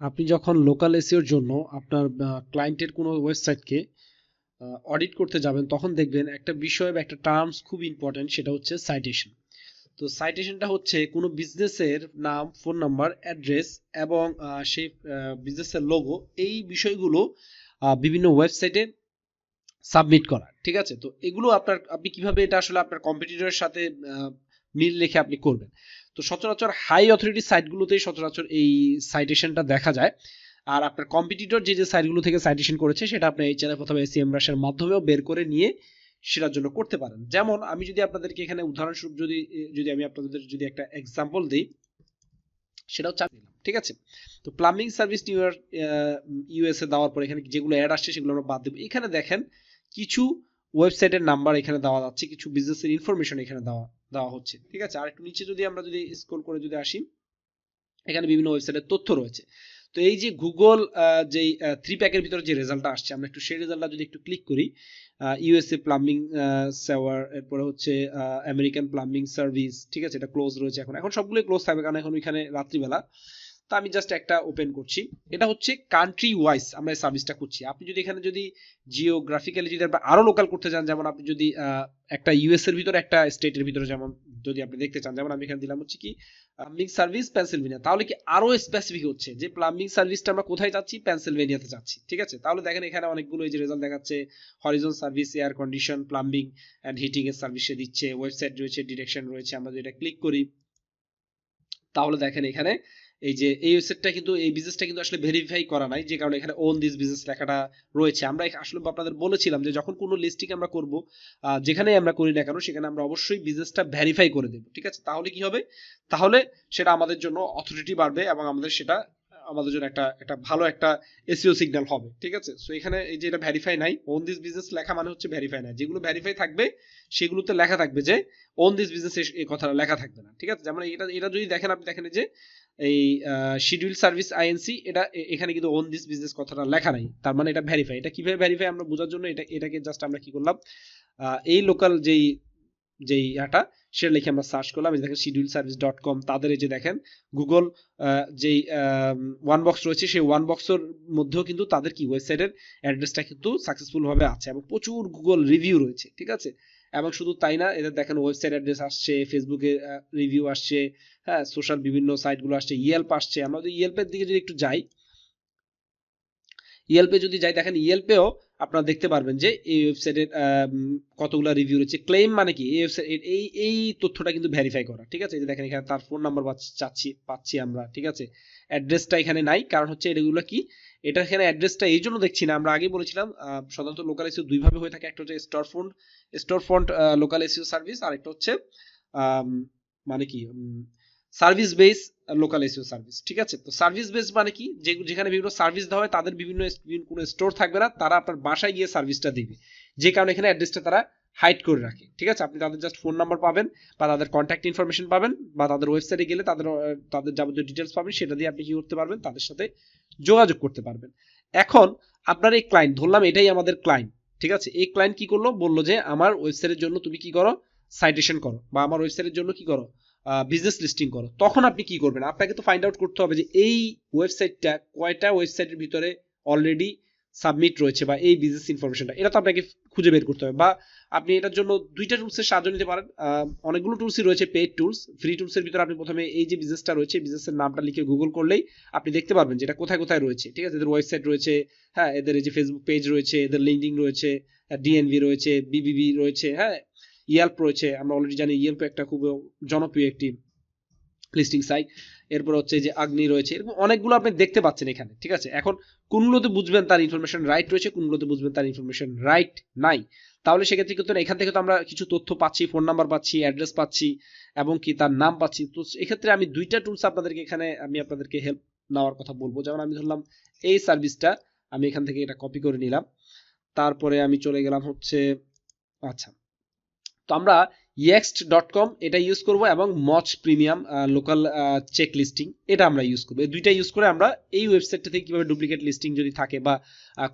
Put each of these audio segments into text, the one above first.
আপনি যখন লোকাল এসিওর জন্য আপনার ক্লায়েন্টের কোনো ওয়েবসাইটকে অডিট করতে যাবেন, তখন দেখবেন একটা বিষয় বা একটা টার্মস খুব ইম্পর্টেন্ট সেটা হচ্ছে সাইটেশন তো সাইটেশনটা হচ্ছে কোনো বিজনেসের নাম ফোন নাম্বার অ্যাড্রেস এবং সেই বিজনেসের লোগো এই বিষয়গুলো বিভিন্ন ওয়েবসাইটে সাবমিট করা, ঠিক আছে? তো এগুলো আপনার, আপনি কীভাবে এটা আসলে আপনার কম্পিটিটরের সাথে মিল রেখে আপনি করবেন। তো সচরাচর হাই অথরিটি সাইটগুলোতেই সচরাচর এই সাইটেশনটা দেখা যায়। আর আপনার কম্পিটিটর যে যে সাইটগুলো থেকে সাইটেশন করেছে, সেটা আপনি এই চ্যানেল প্রথমে এসিএম রাশের মাধ্যমেও বের করে নিয়ে সেটার জন্য করতে পারেন। যেমন আমি যদি আপনাদেরকে এখানে উদাহরণস্বরূপ যদি যদি আমি আপনাদের যদি একটা এক্সাম্পল দিই, সেটাও চাপ ঠিক আছে? তো প্লাম্বিং সার্ভিস নিউ ইউএসএ দেওয়ার পর এখানে যেগুলো অ্যাড আসছে সেগুলো আমরা বাদ দেবো। এখানে দেখেন কিছু ওয়েবসাইটের নাম্বার এখানে দেওয়া যাচ্ছে, কিছু বিজনেসের ইনফরমেশন এখানে দেওয়া দেওয়া হচ্ছে, ঠিক আছে? আর একটু নিচে যদি আমরা যদি স্ক্রল করে যদি আসি, এখানে বিভিন্ন ওয়েবসাইটের তথ্য রয়েছে। তো এই যে গুগল যেই থ্রি প্যাকের ভিতরে যে রেজাল্টটা আসছে, আমরা একটু সেই রেজাল্টটা যদি একটু ক্লিক করি ইউএসএ প্লাম্বিং সেওয়ার এরপরে হচ্ছে আমেরিকান প্লাম্বিং সার্ভিস ঠিক আছে? এটা ক্লোজ রয়েছে এখন। এখন সবগুলোই ক্লোজ থাকবে, কারণ এখন ওইখানে রাত্রিবেলা। তো আমি জাস্ট একটা ওপেন করছি। এটা হচ্ছে কান্ট্রি ওয়াইজ আমরা এই সার্ভিসটা করছি আপনি যদি এখানে যদি জিওগ্রাফিক্যালি যদি আপনি আরও লোকাল করতে চান, যেমন আপনি যদি একটা ইউএস এর ভিতরে, একটা স্টেটের ভিতরে যেমন যদি আপনি দেখতে চান, যেমন আমি এখানে দিলাম হচ্ছে কি প্লাম্বিং সার্ভিস পেনসিলভেনিয়া তাহলে কি আরও স্পেসিফিক হচ্ছে যে প্লাম্বিং সার্ভিসটা আমরা কোথায় যাচ্ছি? পেনসিলভেনিয়াতে যাচ্ছি। ঠিক আছে? তাহলে দেখেন এখানে অনেকগুলো এই যে রেজাল্ট দেখাচ্ছে। Horizon service air condition plumbing and heating এর সার্ভিসে দিচ্ছে। ওয়েবসাইট রয়েছে ডিরেকশন রয়েছে। আমরা যদি এটা ক্লিক করি, তাহলে দেখেন এখানে এই যে এই ওয়েবসাইটটা কিন্তু এই বিজনেসটা কিন্তু আসলে ভেরিফাই করা নাই যে কারণে এখানে ওন দিস বিজনেস লেখাটা রয়েছে। আমরা আসলে আপনাদের বলেছিলাম যে যখন কোনো লিস্টিং আমরা করব আহ, যেখানেই আমরা করি না কেন সেখানে আমরা অবশ্যই বিজনেসটা ভেরিফাই করে দেব ঠিক আছে? তাহলে কি হবে? তাহলে সেটা আমাদের জন্য অথরিটি বাড়বে এবং আমাদের সেটা আমাদের জন্য একটা একটা ভালো একটা এসিও সিগন্যাল হবে ঠিক আছে? সো এখানে এই যে এটা ভেরিফাই নাই ওন দিস বিজনেস লেখা মানে হচ্ছে ভেরিফাই নাই। যেগুলো ভেরিফাই থাকবে সেগুলোতে লেখা থাকবে যে ওন দিস বিজনেস এই কথাটা লেখা থাকবে না ঠিক আছে? যেমন এটা এটা যদি দেখেন আপনি দেখেন যে এই শিডিউল সার্ভিস আইএনসি এটা এখানে কিন্তু ওন দিস বিজনেস কথাটা লেখা নাই। তার মানে এটা ভেরিফাই এটা কীভাবে ভেরিফাই আমরা বোঝার জন্য এটা, এটাকে জাস্ট আমরা কি করলাম? এই লোকাল যেই যেই ইয়াটা, সেটা লিখে আমরা সার্চ করলাম। এই দেখেন শিডিউল সার্ভিস ডট কম তাদের এই যে দেখেন গুগল যেই ওয়ান বক্স রয়েছে, সেই ওয়ান বক্সের মধ্যেও কিন্তু তাদের কি ওয়েবসাইটের অ্যাড্রেসটা কিন্তু সাকসেসফুল ভাবে আছে এবং প্রচুর গুগল রিভিউ রয়েছে, ঠিক আছে? এবং শুধু তাই না, এদের দেখেন ওয়েবসাইট অ্যাড্রেস আসছে ফেসবুকে রিভিউ আসছে হ্যাঁ সোশ্যাল বিভিন্ন সাইটগুলো আসছে ইয়েলপ আসছে। আমরা যদি ইয়েলপের দিকে যদি একটু যাই ইয়েলপে যদি যাই, দেখেন ইয়েলপেও আপনারা দেখতে পারবেন যে এই ওয়েবসাইটের কতগুলো রিভিউ রয়েছে। ক্লেম মানে কি? এই ওয়েবসাইট এই এই তথ্যটা কিন্তু ভেরিফাই করা, ঠিক আছে? যে দেখেন এখানে তার ফোন নাম্বার চাচ্ছি, পাচ্ছি আমরা, ঠিক আছে? অ্যাড্রেসটা এখানে নাই, কারণ হচ্ছে এগুলো কি? এটা এখানে অ্যাড্রেসটা এই জন্য দেখছি না। আমরা আগে বলেছিলাম সাধারণত লোকাল এসিও দুই ভাবে হয়ে থাকে। একটা হচ্ছে store front store front local SEO service আর একটা হচ্ছে মানে কি service base local SEO service ঠিক আছে? তো সার্ভিস বেস মানে কি? যে, যেখানে বিভিন্ন সার্ভিস দেওয়া হয়, তাদের বিভিন্ন কোনো স্টোর থাকবে না। তারা আপনার বাসায় গিয়ে সার্ভিসটা দিবে। যে কারণে এখানে অ্যাড্রেসটা তারা হাইড করে রাখে। ঠিক আছে? আপনি তাদের জাস্ট ফোন নাম্বার পাবেন বা তাদের কন্ট্যাক্ট ইনফরমেশন পাবেন বা তাদের ওয়েবসাইটে গেলে তাদের তাদের যাবতীয় ডিটেলস পাবেন, সেটা দিয়ে আপনি কি করতে পারবেন? তাদের সাথে যোগাযোগ করতে পারবেন। এখন আপনার এই ক্লায়েন্ট ধরলাম এটাই আমাদের ক্লায়েন্ট ঠিক আছে? এই ক্লায়েন্ট কি করল? বলল যে, আমার ওয়েবসাইটের জন্য তুমি কি করো? সাইটেশন করো বা আমার ওয়েবসাইটের জন্য কি করো? বিজনেস লিস্টিং করো। তখন আপনি কি করবেন? আপনাকে তো ফাইন্ড আউট করতে হবে যে, এই ওয়েবসাইটটা কয়টা ওয়েবসাইটের ভিতরে অলরেডি সাবমিট রয়েছে বা এই বিজনেস ইনফরমেশনটা এটা তো আপনাকে খুঁজে বের করতে হবে। বা আপনি এটার জন্য দুইটা টুলসের সাহায্য নিতে পারেন। অনেকগুলো টুলসই রয়েছে পেড টুলস ফ্রি টুলসের ভিতরে আপনি প্রথমে এই যে বিজনেসটা রয়েছে বিজনেসের নামটা লিখে গুগল করলেই আপনি দেখতে পারবেন যে এটা কোথায় কোথায় রয়েছে। ঠিক আছে, এদের ওয়েবসাইট রয়েছে হ্যাঁ এদের এই যে ফেসবুক পেজ রয়েছে, এদের লিঙ্কডিং রয়েছে ডিএনভি রয়েছে বিবিবি রয়েছে হ্যাঁ ইয়েল্প রয়েছে। আমরা অলরেডি জানি ইয়েল্প একটা খুব জনপ্রিয় একটি লিস্টিং সাইট এরপর হচ্ছে যে আগ্নি রয়েছে, এরকম অনেকগুলো আপনি দেখতে পাচ্ছেন এখানে, ঠিক আছে? এখন কোনগুলোতে বুঝবেন তার ইনফরমেশন রাইট রয়েছে, কোনগুলোতে বুঝবেন তার ইনফরমেশন রাইট নাই? তাহলে সেক্ষেত্রে কিন্তু এখান থেকে তো আমরা কিছু তথ্য পাচ্ছি ফোন নাম্বার পাচ্ছি অ্যাড্রেস পাচ্ছি, এবং কি তার নাম পাচ্ছি। তো এক্ষেত্রে আমি দুইটা টুলস আপনাদেরকে এখানে আমি আপনাদেরকে হেল্প নেওয়ার কথা বলব। যেমন আমি ধরলাম, এই সার্ভিসটা আমি এখান থেকে এটা কপি করে নিলাম। তারপরে আমি চলে গেলাম হচ্ছে আচ্ছা। তো আমরা ইয়েক্সট ডট কম এটা ইউজ করব এবং মচ প্রিমিয়াম লোকাল চেক লিস্টিং এটা আমরা ইউজ করব। এই দুইটা ইউজ করে আমরা এই ওয়েবসাইটটা থেকে কীভাবে ডুপ্লিকেট লিস্টিং যদি থাকে বা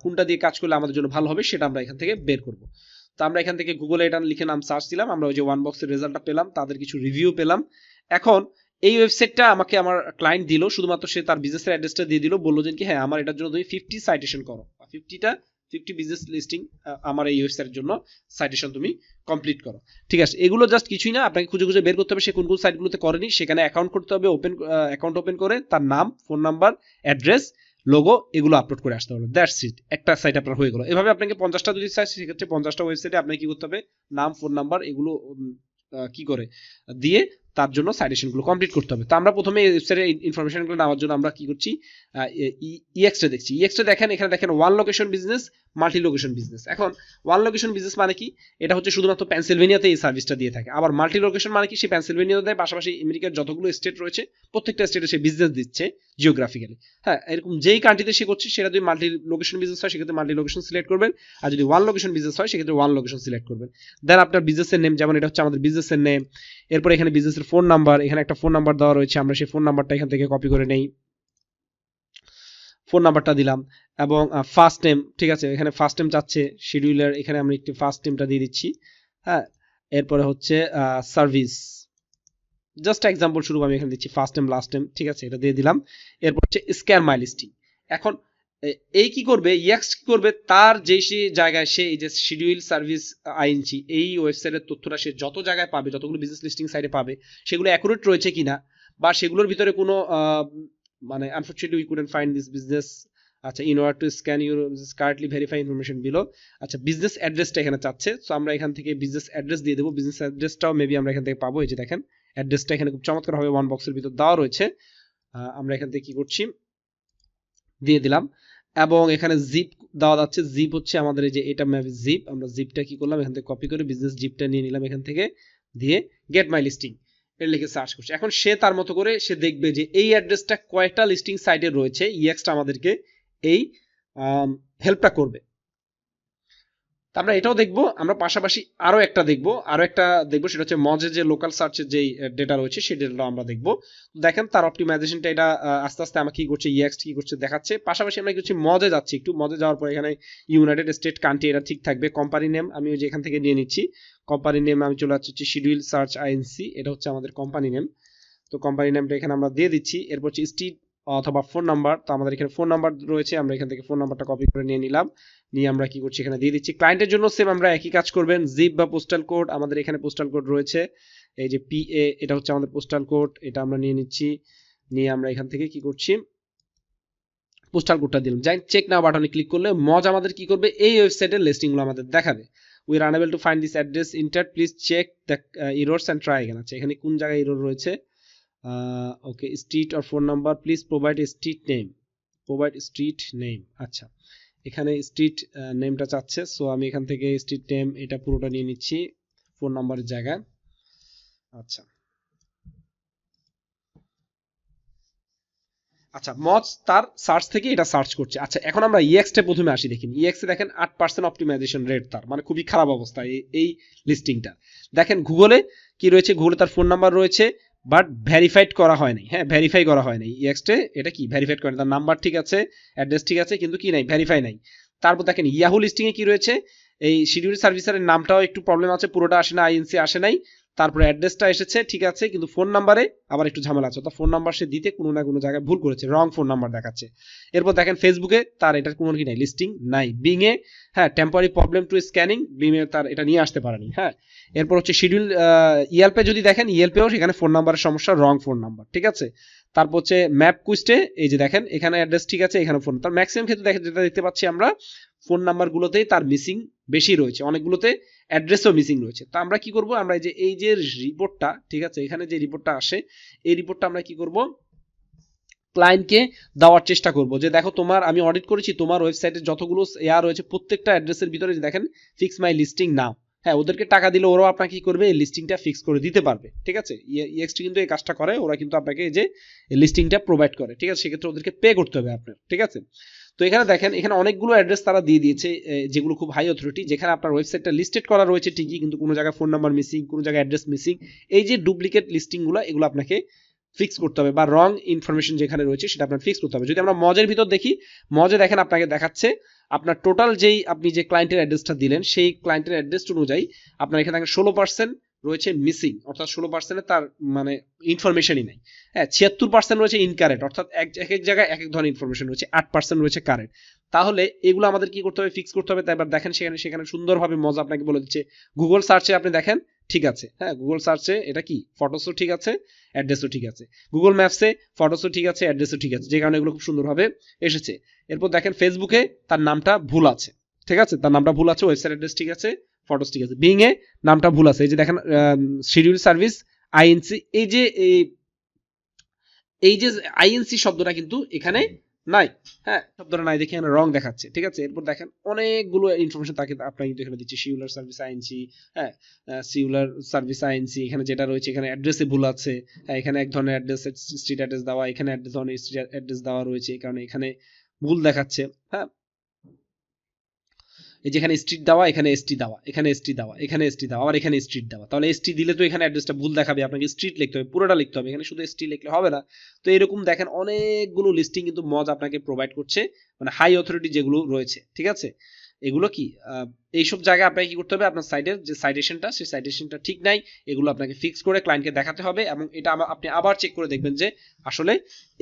কোনটা দিয়ে কাজ করলে আমাদের জন্য ভালো হবে সেটা আমরা এখান থেকে বের করব। তো আমরা এখান থেকে গুগলে এটা লিখে নাম সার্চ দিলাম, আমরা ওই যে ওয়ান বক্সের রেজাল্টটা পেলাম, তাদের কিছু রিভিউ পেলাম। এখন এই ওয়েবসাইটটা আমাকে আমার ক্লায়েন্ট দিল, শুধুমাত্র সে তার বিজনেসের অ্যাড্রেসটা দিয়ে দিল, বলল যে কি হ্যাঁ আমার এটার জন্য তুমি ফিফটি সাইটেশন করো। ফিফটিটা ফিফটি বিজনেস লিস্টিং আমার এই ওয়েবসাইটের জন্য সাইটেশন তুমি কমপ্লিট করো। ঠিক আছে, এগুলো জাস্ট কিছুই না, আপনাকে খুঁজে খুঁজে বের করতে হবে, সে কোন কোন সাইটগুলোতে করেনি, সেখানে অ্যাকাউন্ট করতে হবে ওপেন অ্যাকাউন্ট ওপেন করে, তার নাম ফোন নাম্বার অ্যাড্রেস লোগো এগুলো আপলোড করে আসতে হবে। দ্যাটস ইট একটা সাইট আপনার হয়ে গেল। এভাবে আপনাকে পঞ্চাশটা যদি চাই সেক্ষেত্রে পঞ্চাশটা ওয়েবসাইটে আপনাকে কি করতে হবে, নাম ফোন নাম্বার এগুলো কি করে? দিয়ে তার জন্য সাইটেশনগুলো কমপ্লিট করতে হবে। তো আমরা প্রথমে ওয়েবসাইটের ইনফরমেশনগুলো নেওয়ার জন্য আমরা কি করছি? ইএক্সটা দেখছি। ইএক্সটা দেখেন, এখানে দেখেন one location business multi location business এখন ওয়ান লোকেশন বিজনেস মানে কি? এটা হচ্ছে শুধুমাত্র পেনসিলভেনিয়াতে এই সার্ভিসটা দিয়ে থাকে। আবার মাল্টি লোকেশন মানে কি? সে পেনসিলভেনিয়াতে দেয় পাশাপাশি আমেরিকার যতগুলো স্টেট রয়েছে, প্রত্যেকটা স্টেটে সে বিজনেস দিচ্ছে জিওগ্রাফিক্যালি হ্যাঁ এরকম যেই কান্ট্রিতে সে করছে, সেটা যদি মাল্টি লোকেশন বিজনেস হয়, সেক্ষেত্রে মাল্টি লোকেশন সিলেক্ট করবেন। আর যদি ওয়ান লোকেশন বিজনেস হয়, সেক্ষেত্রে ওয়ান লোকেশন সিলেক্ট করবেন। দেন আপনার বিজনেসের নেম যেমন এটা হচ্ছে আমাদের বিজনেসের নেম এরপর এখানে বিজনেসের ফোন নাম্বার এখানে একটা ফোন নাম্বার দেওয়া রয়েছে, আমরা সেই ফোন নাম্বারটা এখান থেকে কপি করে নেই। ফোন নাম্বারটা দিলাম এবং ফার্স্ট নেম ঠিক আছে? এখানে ফার্স্ট নেম চাচ্ছে শিডিউলার এখানে আমরা একটু ফার্স্ট নেমটা দিয়ে দিচ্ছি হ্যাঁ? এরপরে হচ্ছে সার্ভিস জাস্ট এক্সাম্পল শুরু আমি এখানে দিচ্ছি ফার্স্ট নেম লাস্ট নেম ঠিক আছে? এটা দিয়ে দিলাম। এরপর হচ্ছে স্ক্যান মাই লিস্টিং এখন এই কি করবে? ইয়াক্স কি করবে? তার যে সে জায়গায় সে এই যে শিডিউল সার্ভিস আইনছি এই ওয়েবসাইটের তথ্যটা সে যত জায়গায় পাবে, যতগুলো বিজনেস লিস্টিং সাইটে পাবে, সেগুলো অ্যাকুরেট রয়েছে কিনা বা সেগুলোর ভিতরে কোনো মানে unfortunately we couldn't find this business আচ্ছা in order to scan your correctly verify information below আচ্ছা বিজনেস অ্যাড্রেসটা এখানে চাচ্ছে সো আমরা এখান থেকে বিজনেস অ্যাড্রেস দিয়ে দেবো বিজনেস অ্যাড্রেসটাও মেবি আমরা এখান থেকে পাবো, এই যে দেখেন অ্যাড্রেসটা এখানে খুব চমৎকার হবে ওয়ান বক্সের ভিতর দেওয়া রয়েছে আমরা এখান থেকে কি করছি, দিয়ে দিলাম এবং এখানে জিপ দেওয়া যাচ্ছে জিপ হচ্ছে আমাদের এই যে এটা ম্যাপ জিপ আমরা জিপটা কি করলাম? এখান থেকে কপি করে বিজনেস জিপটা নিয়ে নিলাম এখান থেকে দিয়ে গেট মাই লিস্টিং এর লিখে সার্চ করছে। এখন সে তার মতো করে সে দেখবে যে এই অ্যাড্রেসটা কয়টা লিস্টিং সাইটে রয়েছে ইএক্সটা আমাদেরকে এই হেল্পটা করবে। আমরা এটাও দেখব, আমরা পাশাপাশি আরও একটা দেখব, আরও একটা দেখব, সেটা হচ্ছে মজে যে লোকাল সার্চের যে ডেটা রয়েছে সেই ডেটাটা আমরা দেখব। দেখেন তার অপটিমাইজেশনটা এটা আস্তে আস্তে আমাকে কি করছে ইএক্স কি করছে দেখাচ্ছে। পাশাপাশি আমরা কি করছি, মজে যাচ্ছি একটু। মজে যাওয়ার পর এখানে ইউনাইটেড স্টেট কান্ট্রি এটা ঠিক থাকবে। কোম্পানি নেম আমি ওই যে এখান থেকে নিয়ে নিচ্ছি। কোম্পানি নেম আমি চলে যাচ্ছি শিডিউল সার্চ আইএনসি এটা হচ্ছে আমাদের কোম্পানি নেম তো কোম্পানি নেমটা এখানে আমরা দিয়ে দিচ্ছি। এরপর হচ্ছে স্ট্রিট অথবা ফোন নাম্বার তো আমাদের এখানে ফোন নাম্বার রয়েছে, আমরা এখান থেকে ফোন নাম্বারটা কপি করে নিয়ে নিলাম। নিয়ে আমরা কি করছি? এখানে দিয়ে দিচ্ছি। ক্লায়েন্টের জন্য সেম আমরা একই কাজ করবেন। জিপ বা পোস্টাল কোড আমাদের এখানে পোস্টাল কোড রয়েছে। এই যে পি এ এটা হচ্ছে আমাদের পোস্টাল কোড এটা আমরা নিয়ে নিচ্ছি। নিয়ে আমরা এখান থেকে কি করছি? পোস্টাল কোডটা দিলাম। যাই চেক নাও বাটনে ক্লিক করলে মজ আমাদের কি করবে? এই ওয়েবসাইটের লিস্টিংগুলো আমাদের দেখাবে। We are unable to find this address enter please check the errors and try এখানে আছে এখানে কোন জায়গায় ইরোর রয়েছে? Okay street or phone number please provide street name provide street name আচ্ছা। এখানে স্ট্রিট নেমটা চাচ্ছে সো আমি এখান থেকে স্ট্রিট নেম এটা পুরোটা নিয়ে নিচ্ছি ফোন নাম্বারের জায়গায়। আচ্ছা। আচ্ছা মজ তার সার্চ থেকে এটা সার্চ করছে। আচ্ছা এখন আমরা ইএক্সটা প্রথমে আসি দেখেন ইএক্সে দেখেন আট পার্সেন্ট অপটিমাইজেশন রেট তার মানে খুবই খারাপ অবস্থা এই লিস্টিংটা দেখেন গুগলে কি রয়েছে? গুগলে তার ফোন নাম্বার রয়েছে। বাট ভেরিফাইড করা হয় নাই। হ্যাঁ ভেরিফাই করা হয় নাই। ইএক্সটে এটা কি? ভেরিফাইড করে তার নাম্বার ঠিক আছে, অ্যাড্রেস ঠিক আছে, কিন্তু কি নাই? ভেরিফাই নাই। তারপর দেখেন ইয়াহু লিস্টিংয়ে কি রয়েছে? এই শিডিউল সার্ভিসের নামটাও একটু প্রবলেম আছে, পুরোটা আসে না আইএনসি আসে নাই। তারপরে অ্যাড্রেসটা এসেছে, ঠিক আছে, কিন্তু ফোন নাম্বারে আবার একটু ঝামেলা আছে। অর্থাৎ ফোন নাম্বার সে দিতে কোনো না কোনো জায়গায় ভুল করেছে রং ফোন নাম্বার দেখাচ্ছে। এরপর দেখেন ফেসবুকে তার এটার কোনো কি নাই লিস্টিং নাই। বিংয়ে হ্যাঁ টেম্পোরারি প্রবলেম টু স্ক্যানিং বিংয়ে তার এটা নিয়ে আসতে পারেনি হ্যাঁ। এরপর হচ্ছে শিডিউল ইয়েলপে যদি দেখেন ইয়েলপেও সেখানে ফোন নাম্বারের সমস্যা রং ফোন নাম্বার ঠিক আছে? তারপর হচ্ছে ম্যাপ কুইস্টে এই যে দেখেন, এখানে অ্যাড্রেস ঠিক আছে এখানে ফোন তার ম্যাক্সিমাম ক্ষেত্রে দেখেন যেটা দেখতে পাচ্ছি আমরা ফোন নাম্বারগুলোতেই তার মিসিং বেশি রয়েছে। অনেকগুলোতে অ্যাড্রেসও মিসিং রয়েছে। তো আমরা কি করব? আমরা এই যে এই যে রিপোর্টটা ঠিক আছে? এখানে যে রিপোর্টটা আসে, এই রিপোর্টটা আমরা কি করব? ক্লায়েন্টকে দেওয়ার চেষ্টা করব। যে দেখো, তোমার, আমি অডিট করেছি, তোমার ওয়েবসাইটে যতগুলো এয়া রয়েছে, প্রত্যেকটা অ্যাড্রেসের ভিতরে দেখেন ফিক্স মাই লিস্টিং নাও হ্যাঁ ওদেরকে টাকা দিলে ওরাও আপনাকে কি করবে? এই লিস্টিংটা ফিক্স করে দিতে পারবে। ঠিক আছে? ইএক্সটি কিন্তু এই কাজটা করে, ওরা কিন্তু আপনাকে এই যে লিস্টিংটা প্রোভাইড করে। ঠিক আছে? সেক্ষেত্রে ওদেরকে পে করতে হবে আপনার। ঠিক আছে? তো এখানে দেখেন, এখানে অনেকগুলো অ্যাড্রেস তারা দিয়ে দিয়েছে যেগুলো খুব হাই অথরিটি যেখানে আপনার ওয়েবসাইটটা লিস্টেড করা রয়েছে ঠিকই, কিন্তু কোনো জায়গায় ফোন নাম্বার মিসিং কোনো জায়গায় অ্যাড্রেস মিসিং এই যে ডুপ্লিকেট লিস্টিংগুলো এগুলো আপনাকে ফিক্স করতে হবে, বা রং ইনফরমেশন যেখানে রয়েছে সেটা আপনার ফিক্স করতে হবে। যদি আমরা মজের ভিতর দেখি, মজে দেখেন আপনাকে দেখাচ্ছে, আপনার টোটাল যেই আপনি যে ক্লায়েন্টের অ্যাড্রেসটা দিলেন, সেই ক্লায়েন্টের অ্যাড্রেস অনুযায়ী আপনার এখানে ষোলো পার্সেন্ট রয়েছে মিসিং অর্থাৎ ষোলো পার্সেন্টে তার মানে ইনফরমেশনই নাই। হ্যাঁ ছিয়াত্তর পার্সেন্ট রয়েছে ইনকারেক্ট অর্থাৎ এক এক এক জায়গায় এক এক ধরনের ইনফরমেশন রয়েছে, আট পার্সেন্ট রয়েছে কারেন্ট তাহলে এগুলো আমাদের কি করতে হবে? ফিক্স করতে হবে। তাই এবার দেখেন, সেখানে সেখানে সুন্দরভাবে মজা আপনাকে বলে দিচ্ছে। গুগল সার্চে আপনি দেখেন, ঠিক আছে। হ্যাঁ গুগল সার্চে এটা কি? ফটোসও ঠিক আছে অ্যাড্রেসও ঠিক আছে। গুগল ম্যাপসে ফটোসও ঠিক আছে অ্যাড্রেসও ঠিক আছে, যে কারণে এগুলো খুব সুন্দরভাবে এসেছে। এরপর দেখেন ফেসবুকে তার নামটা ভুল আছে, ঠিক আছে? তার নামটা ভুল আছে ওয়েবসাইট অ্যাড্রেস ঠিক আছে। ফটোস ঠিক আছে। বিং এ নামটা ভুল আছে। এই যে দেখেন শিডিউল সার্ভিস আইএনসি এই যে এই যে আইএনসি শব্দটা কিন্তু এখানে নাই। হ্যাঁ শব্দটা নাই দেখে রং দেখাচ্ছে। ঠিক আছে? এরপর দেখেন, অনেকগুলো ইনফরমেশন তাকে আপনার কিন্তু এখানে দিচ্ছে। সিউলার সার্ভিস আইএনসি হ্যাঁ সিউলার সার্ভিস আইএনসি এখানে যেটা রয়েছে, এখানে অ্যাড্রেসে ভুল আছে। হ্যাঁ এখানে এক ধরনের অ্যাড্রেস স্ট্রিট অ্যাড্রেস দেওয়া, এখানে এক ধরনের স্ট্রিট অ্যাড্রেস দেওয়া রয়েছে। কারণে এখানে ভুল দেখাচ্ছে। হ্যাঁ এই যেখানে স্ট্রিট দেওয়া, এখানে এসটি দেওয়া, এখানে এসটি দেওয়া, এখানে এসটি দেওয়া, আবার এখানে স্ট্রিট দেওয়া। তাহলে এসটি দিলে তো এখানে অ্যাড্রেসটা ভুল দেখাবে, আপনাকে স্ট্রিট লিখতে হবে, পুরোটা লিখতে হবে, এখানে শুধু এসটি লিখলে হবে না। তো এরকম দেখেন অনেকগুলো লিস্টিং কিন্তু মজ আপনাকে প্রোভাইড করছে মানে হাই অথরিটি যেগুলো রয়েছে, ঠিক আছে? এগুলো কি? এইসব জায়গায় আপনাকে কি করতে হবে? আপনার সাইডের যে সাইডেশনটা সেই সাইডেশনটা ঠিক নাই, এগুলো আপনাকে ফিক্স করে ক্লায়েন্টকে দেখাতে হবে এবং এটা আপনি আবার চেক করে দেখবেন যে আসলে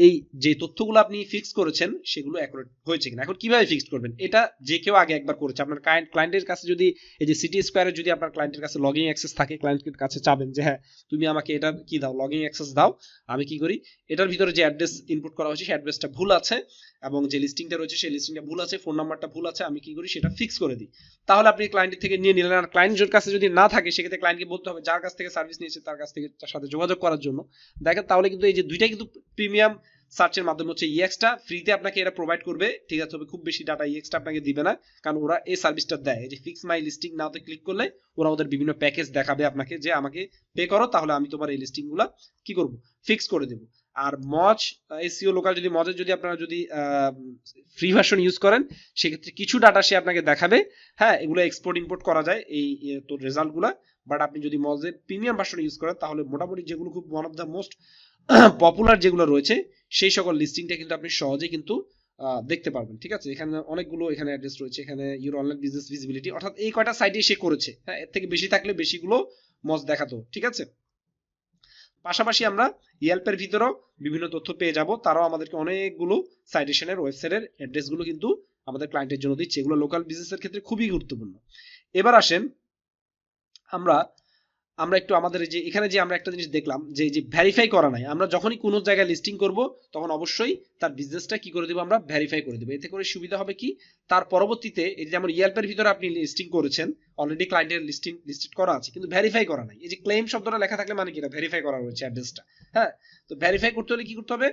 এই যে তথ্যগুলো আপনি ফিক্স করেছেন, সেগুলো অ্যাকুরেট হয়েছে কিনা। এখন কীভাবে ফিক্স করবেন? এটা যে কেউ আগে একবার করেছে। আপনার ক্লায়েন্ট ক্লায়েন্টের কাছে যদি, এই যে সিটি স্কোয়ারে যদি আপনার ক্লায়েন্টের কাছে লগইন অ্যাক্সেস থাকে ক্লায়েন্টের কাছে চাবেন যে হ্যাঁ তুমি আমাকে এটা কি দাও? লগইন অ্যাক্সেস দাও, আমি কি করি? এটার ভিতরে যে অ্যাড্রেস ইনপুট করা হয়েছে, সেই অ্যাড্রেসটা ভুল আছে এবং যে লিস্টিংটা রয়েছে, সেই লিস্টিংটা ভুল আছে ফোন নাম্বারটা ভুল আছে, আমি কি করি? সেটা ফিক্স করে দিই। তাহলে আপনি ক্লায়েন্টের থেকে নিয়ে নিলেন। আর ক্লায়েন্টের কাছে যদি না থাকে, সেক্ষেত্রে ক্লায়েন্টকে বলতে হবে, যার কাছ থেকে সার্ভিস নিয়েছে, তার কাছ থেকে তার সাথে যোগাযোগ করার জন্য। দেখেন, তাহলে কিন্তু এই যে দুইটাই কিন্তু প্রিমিয়াম সার্চের মাধ্যমে হচ্ছে ইএক্সটা ফ্রিতে আপনাকে এরা প্রোভাইড করবে। ঠিক আছে, তবে খুব বেশি ডাটা ইএক্সটা আপনাকে দিবে না, কারণ ওরা এই সার্ভিসটা দেয়। যে ফিক্স মাই লিস্টিং নাওতে ক্লিক করলে ওরা ওদের বিভিন্ন প্যাকেজ দেখাবে আপনাকে যে আমাকে পে করো, তাহলে আমি তোমার এই লিস্টিংগুলো কি করব? ফিক্স করে দেবো। আর মজ এসিও লোকাল যদি মজের যদি আপনারা যদি ফ্রি ভার্সন ইউজ করেন, সেক্ষেত্রে কিছু ডাটা সে আপনাকে দেখাবে। হ্যাঁ এগুলো এক্সপোর্ট ইম্পোর্ট করা যায় এই তোর রেজাল্টগুলো বাট আপনি যদি মজের প্রিমিয়াম ভার্সন ইউজ করেন, তাহলে মোটামুটি যেগুলো খুব one of the most popular যেগুলো রয়েছে, সেই সকল লিস্টিংটা কিন্তু আপনি সহজে কিন্তু দেখতে পারবেন। ঠিক আছে? এখানে অনেকগুলো এখানে অ্যাড্রেস রয়েছে। এখানে ইউর অনলাইন বিজনেস ভিজিবিলিটি অর্থাৎ এই কয়টা সাইটে সে করেছে। হ্যাঁ এর থেকে বেশি থাকলে বেশিগুলো মজ দেখাতো। ঠিক আছে? পাশাপাশি আমরা ইয়াল্পের ভিতরেও বিভিন্ন তথ্য পেয়ে যাব। তারাও আমাদেরকে অনেকগুলো সাইটেশনের ওয়েবসাইটের অ্যাড্রেসগুলো কিন্তু আমাদের ক্লায়েন্টের জন্য দিচ্ছে। এগুলো লোকাল বিজনেসের ক্ষেত্রে খুবই গুরুত্বপূর্ণ। এবার আসেন আমরা আমরা একটু আমাদের যে, এখানে যে আমরা একটা জিনিস দেখলাম যে যে ভেরিফাই করা নাই, আমরা যখনই কোনো জায়গায় লিস্টিং করব, তখন অবশ্যই তার বিজনেসটা কি করে দেবো আমরা ভেরিফাই করে দেবো। এতে করে সুবিধা হবে কি? তার পরবর্তীতে এই যেমন ইয়েল্পের ভিতরে আপনি লিস্টিং করেছেন অলরেডি ক্লায়েন্টের লিস্টিং লিস্টেড করা আছে, কিন্তু ভেরিফাই করা নাই। এই যে ক্লেম শব্দটা লেখা থাকলে মানে কি এটা? ভেরিফাই করা রয়েছে অ্যাড্রেসটা হ্যাঁ? তো ভেরিফাই করতে হলে কি করতে হবে?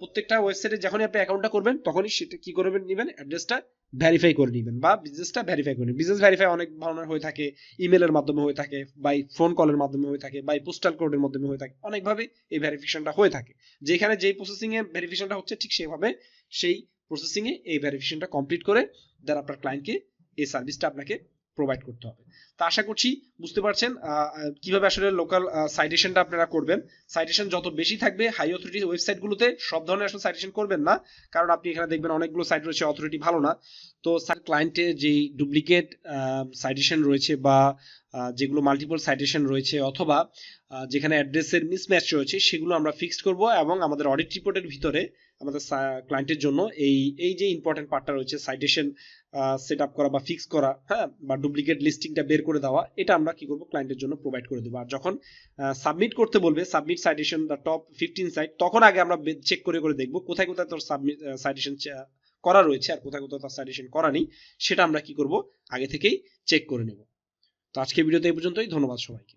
প্রত্যেকটা ওয়েবসাইটে যখনই আপনি অ্যাকাউন্টটা করবেন, তখনই সেটা কি করবেন নেবেন? অ্যাড্রেসটা ভেরিফাই করে নেবেন বা বিজনেসটা ভেরিফাই করে নেবেন। বিজনেস ভেরিফাই অনেক ধরনের হয়ে থাকে ইমেলের মাধ্যমে হয়ে থাকে বাই ফোন কলের মাধ্যমে হয়ে থাকে বাই পোস্টাল কোডের মাধ্যমে হয়ে থাকে, অনেকভাবে এই ভেরিফিকেশনটা হয়ে থাকে। যেখানে যেই প্রসেসিং এ ভেরিফিকেশনটা হচ্ছে ঠিক সেভাবে সেই প্রসেসিং এ এই ভেরিফিকেশনটা কমপ্লিট করে দেন আপনার ক্লায়েন্টকে এই সার্ভিসটা আপনাকে প্রোভাইড করতে হবে। তো আশা করছি বুঝতে পারছেন কীভাবে আসলে লোকাল সাইটেশনটা আপনারা করবেন। সাইটেশন যত বেশি থাকবে হাই অথরিটি ওয়েবসাইটগুলোতে সব ধরনের আসলে সাইটেশন করবেন না, কারণ আপনি এখানে দেখবেন অনেকগুলো সাইট রয়েছে অথরিটি ভালো না। তো ক্লায়েন্টে যেই ডুপ্লিকেট সাইটেশন রয়েছে বা যেগুলো মাল্টিপল সাইটেশন রয়েছে অথবা যেখানে অ্যাড্রেসের মিসম্যাচ রয়েছে, সেগুলো আমরা ফিক্সড করব এবং আমাদের অডিট রিপোর্টের ভিতরে আমাদের ক্লায়েন্টের জন্য এই এই যে ইম্পর্টেন্ট পার্টটা রয়েছে সাইটেশন সেট আপ করা বা ফিক্স করা হ্যাঁ বা ডুপ্লিকেট লিস্টিংটা বের করে দেওয়া, এটা আমরা কি করব ক্লায়েন্টের জন্য প্রোভাইড করে দেবো। আর যখন সাবমিট করতে বলবে submit citation the top fifteen site তখন আগে আমরা চেক করে করে দেখব কোথায় কোথায় তোর সাবমিট সাইটেশন করা রয়েছে আর কোথায় কোথায় তার সাইটেশন করা নেই, সেটা আমরা কি করব, আগে থেকেই চেক করে নেব। তো আজকে ভিডিওতে এই পর্যন্তই। ধন্যবাদ সবাইকে।